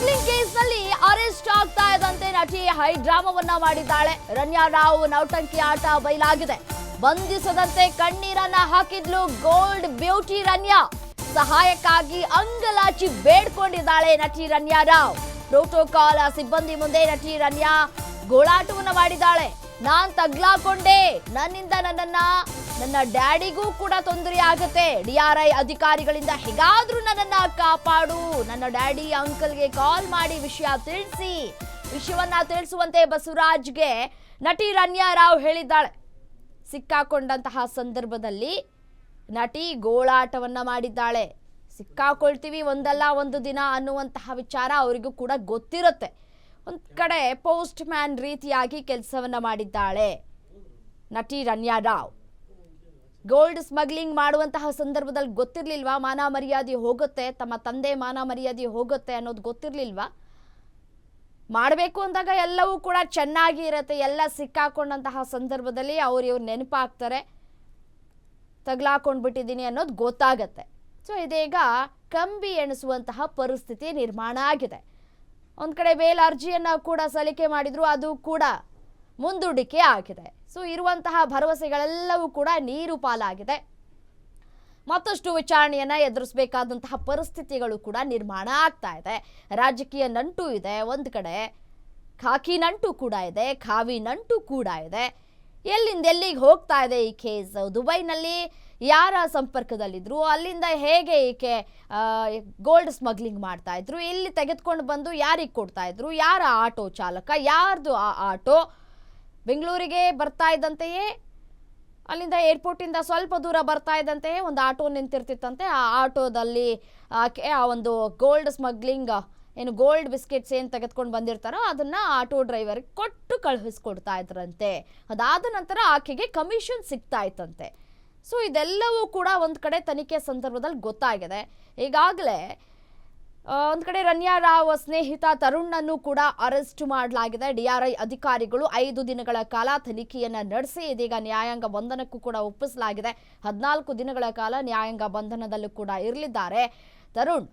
Smuggling ಕೇಸ್ನಲ್ಲಿ arrest ಆಗ್ತಾ ಇದ್ದಂತೆ ನಟಿ ಹೈ ಡ್ರಾಮಾವನ್ನ ಮಾಡಿದ್ದಾಳೆ. ರನ್ಯಾ ರಾವ್ ನೌಟಂಕಿ ಆಟ ಬಯಲಾಗಿದೆ. ಬಂಧಿಸದಂತೆ ಕಣ್ಣೀರನ್ನ ಹಾಕಿದ್ಲು ಗೋಲ್ಡ್ ಬ್ಯೂಟಿ ರನ್ಯಾ. ಸಹಾಯಕ್ಕಾಗಿ ಅಂಗಲಾಚಿ ಬೇಡ್ಕೊಂಡಿದ್ದಾಳೆ ನಟಿ ರನ್ಯಾ ರಾವ್. ಪ್ರೋಟೋಕಾಲ್ ಸಿಬ್ಬಂದಿ ಮುಂದೆ ನಟಿ ರನ್ಯಾ ಗೋಳಾಟವನ್ನ ಮಾಡಿದ್ದಾಳೆ. ನಾನ್ ತಗ್ಲಾಕೊಂಡೆ. ನನ್ನಿಂದ ನನ್ನನ್ನ ನನ್ನ ಡ್ಯಾಡಿಗೂ ಕೂಡ ತೊಂದರೆ ಆಗುತ್ತೆ. ಡಿ ಆರ್ ಐ ಅಧಿಕಾರಿಗಳಿಂದ ಹೇಗಾದ್ರೂ ನನ್ನನ್ನ ಕಾಪಾಡು. ನನ್ನ ಡ್ಯಾಡಿ ಅಂಕಲ್ಗೆ ಕಾಲ್ ಮಾಡಿ ವಿಷಯ ತಿಳಿಸಿ. ವಿಷಯವನ್ನ ತಿಳಿಸುವಂತೆ ಬಸವರಾಜ್ಗೆ ನಟಿ ರನ್ಯಾ ರಾವ್ ಹೇಳಿದ್ದಾಳೆ. ಸಿಕ್ಕಾಕೊಂಡಂತಹ ಸಂದರ್ಭದಲ್ಲಿ ನಟಿ ಗೋಳಾಟವನ್ನ ಮಾಡಿದ್ದಾಳೆ. ಸಿಕ್ಕಾಕೊಳ್ತೀವಿ ಒಂದಲ್ಲ ಒಂದು ದಿನ ಅನ್ನುವಂತಹ ವಿಚಾರ ಅವರಿಗೂ ಕೂಡ ಗೊತ್ತಿರುತ್ತೆ. ಒಂದು ಕಡೆ ಪೋಸ್ಟ್ ಮ್ಯಾನ್ ರೀತಿಯಾಗಿ ಕೆಲಸವನ್ನ ಮಾಡಿದ್ದಾಳೆ ನಟಿ ರನ್ಯಾ ರಾವ್. ಗೋಲ್ಡ್ ಸ್ಮಗ್ಲಿಂಗ್ ಮಾಡುವಂತಹ ಸಂದರ್ಭದಲ್ಲಿ ಗೊತ್ತಿರಲಿಲ್ವಾ? ಮಾನ ಮರ್ಯಾದೆ ಹೋಗುತ್ತೆ, ತಮ್ಮ ತಂದೆ ಮಾನ ಮರ್ಯಾದೆ ಹೋಗುತ್ತೆ ಅನ್ನೋದು ಗೊತ್ತಿರಲಿಲ್ವಾ? ಮಾಡಬೇಕು ಅಂದಾಗ ಎಲ್ಲವೂ ಕೂಡ ಚೆನ್ನಾಗಿ ಇರುತ್ತೆ, ಎಲ್ಲ ಸಿಕ್ಕಾಕೊಂಡಂತಹ ಸಂದರ್ಭದಲ್ಲಿ ಅವ್ರು ಇವ್ರು ನೆನಪಾಗ್ತಾರೆ ತಗ್ಲಾಕೊಂಡು ಬಿಟ್ಟಿದ್ದೀನಿ ಅನ್ನೋದು ಗೊತ್ತಾಗತ್ತೆ. ಸೊ ಇದೀಗ ಕಂಬಿ ಎಣಿಸುವಂತಹ ಪರಿಸ್ಥಿತಿ ನಿರ್ಮಾಣ ಆಗಿದೆ. ಒಂದು ಕಡೆ ಬೇಲ್ ಅರ್ಜಿಯನ್ನು ಕೂಡ ಸಲ್ಲಿಕೆ ಮಾಡಿದ್ರು, ಅದು ಕೂಡ ಮುಂದೂಡಿಕೆ ಆಗಿದೆ. ಸೊ, ಇರುವಂತಹ ಭರವಸೆಗಳೆಲ್ಲವೂ ಕೂಡ ನೀರು ಪಾಲಾಗಿದೆ. ಮತ್ತಷ್ಟು ವಿಚಾರಣೆಯನ್ನ ಎದುರಿಸಬೇಕಾದಂತಹ ಪರಿಸ್ಥಿತಿಗಳು ಕೂಡ ನಿರ್ಮಾಣ ಆಗ್ತಾ ಇದೆ. ರಾಜಕೀಯ ನಂಟು ಇದೆ. ಒಂದು ಕಡೆ ಖಾಕಿ ನಂಟು ಕೂಡ ಇದೆ, ಖಾವಿ ನಂಟು ಕೂಡ ಇದೆ. ಎಲ್ಲಿಂದ ಎಲ್ಲಿಗೆ ಹೋಗ್ತಾ ಇದೆ ಈ ಕೇಸ್? ದುಬೈನಲ್ಲಿ ಯಾರ ಸಂಪರ್ಕದಲ್ಲಿದ್ರು, ಅಲ್ಲಿಂದ ಹೇಗೆ ಈಕೆ ಗೋಲ್ಡ್ ಸ್ಮಗ್ಲಿಂಗ್ ಮಾಡ್ತಾ ಇದ್ರು, ಇಲ್ಲಿ ತೆಗೆದುಕೊಂಡು ಬಂದು ಯಾರಿಗೆ ಕೊಡ್ತಾ ಇದ್ರು, ಯಾರ ಆಟೋ ಚಾಲಕ, ಯಾರ್ದು ಆ ಆಟೋ? ಬೆಂಗಳೂರಿಗೆ ಬರ್ತಾ ಇದ್ದಂತೆಯೇ, ಅಲ್ಲಿಂದ ಏರ್ಪೋರ್ಟಿಂದ ಸ್ವಲ್ಪ ದೂರ ಬರ್ತಾ ಇದ್ದಂತೆಯೇ ಒಂದು ಆಟೋ ನಿಂತಿರ್ತಿತ್ತಂತೆ. ಆ ಆಟೋದಲ್ಲಿ ಆಕೆ, ಆ ಒಂದು ಗೋಲ್ಡ್ ಸ್ಮಗ್ಲಿಂಗ್ ಏನು ಗೋಲ್ಡ್ ಬಿಸ್ಕೆಟ್ಸ್ ಏನು ತೆಗೆದುಕೊಂಡು ಬಂದಿರ್ತಾರೋ ಅದನ್ನು ಆಟೋ ಡ್ರೈವರ್ಗೆ ಕೊಟ್ಟು ಕಳುಹಿಸ್ಕೊಡ್ತಾ ಇದ್ರಂತೆ. ಅದಾದ ನಂತರ ಆಕೆಗೆ ಕಮಿಷನ್ ಸಿಗ್ತಾ ಇತ್ತಂತೆ. ಸೊ ಇದೆಲ್ಲವೂ ಕೂಡ ಒಂದು ಕಡೆ ತನಿಖೆ ಸಂದರ್ಭದಲ್ಲಿ ಗೊತ್ತಾಗಿದೆ. ಈಗಾಗಲೇ ಒಂದು ಕಡೆ ರನ್ಯಾ ರಾವ್ ಸ್ನೇಹಿತ ತರುಣ್ನನ್ನು ಕೂಡ ಅರೆಸ್ಟ್ ಮಾಡಲಾಗಿದೆ. ಡಿಆರ್ಐ ಅಧಿಕಾರಿಗಳು ಐದು ದಿನಗಳ ಕಾಲ ತನಿಖೆಯನ್ನ ನಡೆಸಿ, ಇದೀಗ ನ್ಯಾಯಾಂಗ ಬಂಧನಕ್ಕೂ ಕೂಡ ಒಪ್ಪಿಸಲಾಗಿದೆ. ಹದಿನಾಲ್ಕು ದಿನಗಳ ಕಾಲ ನ್ಯಾಯಾಂಗ ಬಂಧನದಲ್ಲೂ ಕೂಡ ಇರಲಿದ್ದಾರೆ. ತರುಣ್